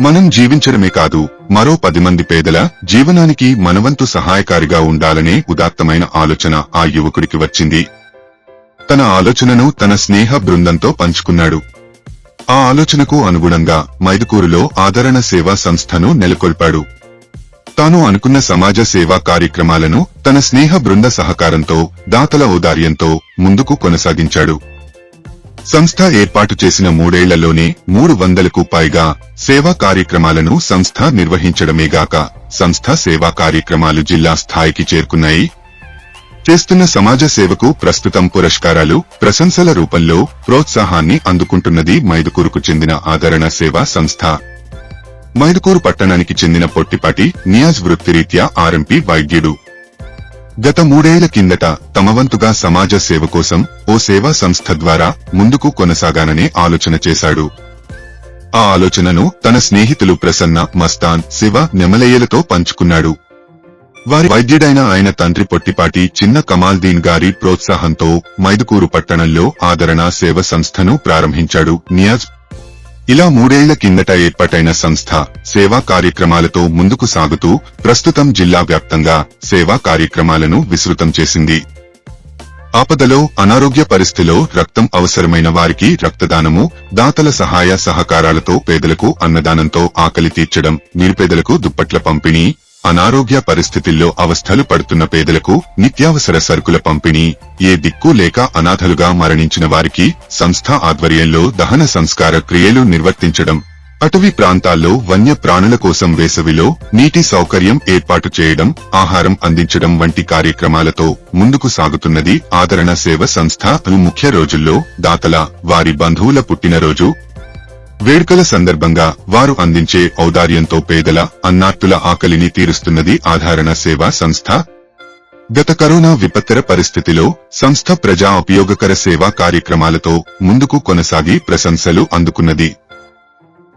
మనం జీవించడమే కాదు మరో పది మంది పేదల జీవనానికి మనవంతు సహాయకారిగా ఉండాలనే ఉదాత్తమైన ఆలోచన ఆ యువకుడికి వచ్చింది. తన ఆలోచనను తన స్నేహ బృందంతో పంచుకున్నాడు. ఆ ఆలోచనకు అనుగుణంగా మైదుకూరులో ఆదరణ సేవా సంస్థను నెలకొల్పాడు. తాను అనుకున్న సమాజ సేవా కార్యక్రమాలను తన స్నేహ బృంద సహకారంతో దాతల ఔదార్యంతో ముందుకు కొనసాగించాడు. సంస్థ ఏర్పాటు చేసిన మూడేళ్ళలోనే మూడు వందలకు పైగా సేవా కార్యక్రమాలను సంస్థ నిర్వహించడమేగాక సంస్థ సేవా కార్యక్రమాలు జిల్లా స్థాయికి చేరుకున్నాయి. చేస్తున్న సమాజ సేవకు ప్రస్తుతం పురస్కారాలు ప్రశంసల రూపంలో ప్రోత్సాహాన్ని అందుకుంటున్నది మైదుకూరుకు చెందిన ఆదరణ సేవా సంస్థ. మైదుకూరు పట్టణానికి చెందిన పొట్టిపాటి నియాజ్ వృత్తిరీత్యా ఆర్ఎంపీ వైద్యుడు. గత మూడేళ్ళ కిందట తమ వంతుగా సమాజ సేవ కోసం ఓ సేవా సంస్థ ద్వారా ముందుకు కొనసాగాననే ఆలోచన చేశాడు. ఆ ఆలోచనను తన స్నేహితులు ప్రసన్న మస్తాన్ శివ నెమలయ్యలతో పంచుకున్నాడు. వారి వైద్యుడైన ఆయన తండ్రి పొట్టిపాటి చిన్న కమాల్దీన్ గారి ప్రోత్సాహంతో మైదుకూరు పట్టణంలో ఆదరణ సేవ సంస్థను ప్రారంభించాడు. నియాజ్ ఇలా మూడేళ్ళ కిందట ఏర్పాటైన సంస్థ సేవా కార్యక్రమాలతో ముందుకు సాగుతూ ప్రస్తుతం జిల్లా వ్యాప్తంగా సేవా కార్యక్రమాలను విస్తృతం చేసింది. ఆపదలో అనారోగ్య పరిస్థితిలో రక్తం అవసరమైన వారికి రక్తదానము దాతల సహాయ సహకారాలతో పేదలకు అన్నదానంతో ఆకలి తీర్చడం నిరుపేదలకు దుప్పట్ల పంపిణీ అనారోగ్య పరిస్థితుల్లో అవస్థలు పడుతున్న పేదలకు నిత్యావసర సరుకుల పంపిణీ ఏ దిక్కు లేక అనాథలుగా మరణించిన వారికి సంస్థ ఆధ్వర్యంలో దహన సంస్కార క్రియలు నిర్వర్తించడం. అటవీ ప్రాంతాల్లో వన్య ప్రాణుల కోసం వేసవిలో నీటి సౌకర్యం ఏర్పాటు చేయడం ఆహారం అందించడం వంటి కార్యక్రమాలతో ముందుకు సాగుతున్నది ఆదరణ సేవ సంస్థ ముఖ్య రోజుల్లో దాతల వారి బంధువుల పుట్టినరోజు వేడుకల సందర్భంగా వారు అందించే ఔదార్యంతో పేదల అన్నార్తుల ఆకలిని తీరుస్తున్నది ఆధారణ సేవా సంస్థ. గత కరోనా విపత్తర పరిస్థితిలో సంస్థ ప్రజా ఉపయోగకర సేవా కార్యక్రమాలతో ముందుకు కొనసాగి ప్రశంసలు అందుకున్నది.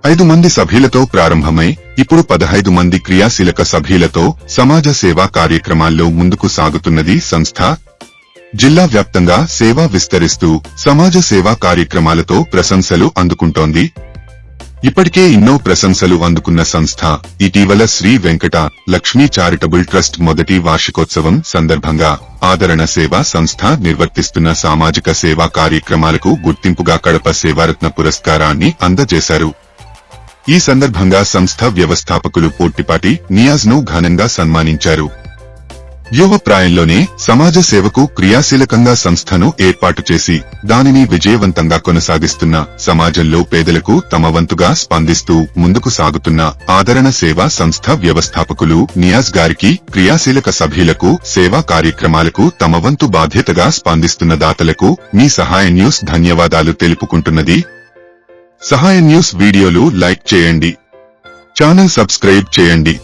ఐదు మంది సభ్యులతో ప్రారంభమై ఇప్పుడు పదహైదు మంది క్రియాశీలక సభ్యులతో సమాజ సేవా కార్యక్రమాల్లో ముందుకు సాగుతున్నది సంస్థ. జిల్లా వ్యాప్తంగా సేవ విస్తరిస్తూ సమాజ సేవా కార్యక్రమాలతో ప్రశంసలు అందుకుంటోంది. ఇప్పటికే ఎన్నో ప్రశంసలు అందుకున్న సంస్థ ఇటీవల శ్రీ వెంకట లక్ష్మీ చారిటబుల్ ట్రస్ట్ మొదటి వార్షికోత్సవం సందర్భంగా ఆదరణ సేవా సంస్థ నిర్వర్తిస్తున్న సామాజిక సేవా కార్యక్రమాలకు గుర్తింపుగా కడప సేవారత్న పురస్కారాన్ని అందజేశారు. ఈ సందర్భంగా సంస్థ వ్యవస్థాపకులు పోట్టిపాటి నియాజ్ను ఘనంగా సన్మానించారు. యువ ప్రాయంలోనే సమాజ సేవకు క్రియాశీలకంగా సంస్థను ఏర్పాటు చేసి దానిని విజయవంతంగా కొనసాగిస్తున్న సమాజంలో పేదలకు తమ వంతుగా స్పందిస్తూ ముందుకు సాగుతున్న ఆదరణ సేవా సంస్థ వ్యవస్థాపకులు నియాజ్ గారికి క్రియాశీలక సభ్యులకు సేవా కార్యక్రమాలకు తమ వంతు బాధ్యతగా స్పందిస్తున్న దాతలకు మీ సహాయ న్యూస్ ధన్యవాదాలు తెలుపుకుంటున్నది. సహాయ న్యూస్ వీడియోలు లైక్ చేయండి. ఛానల్ సబ్స్క్రైబ్ చేయండి.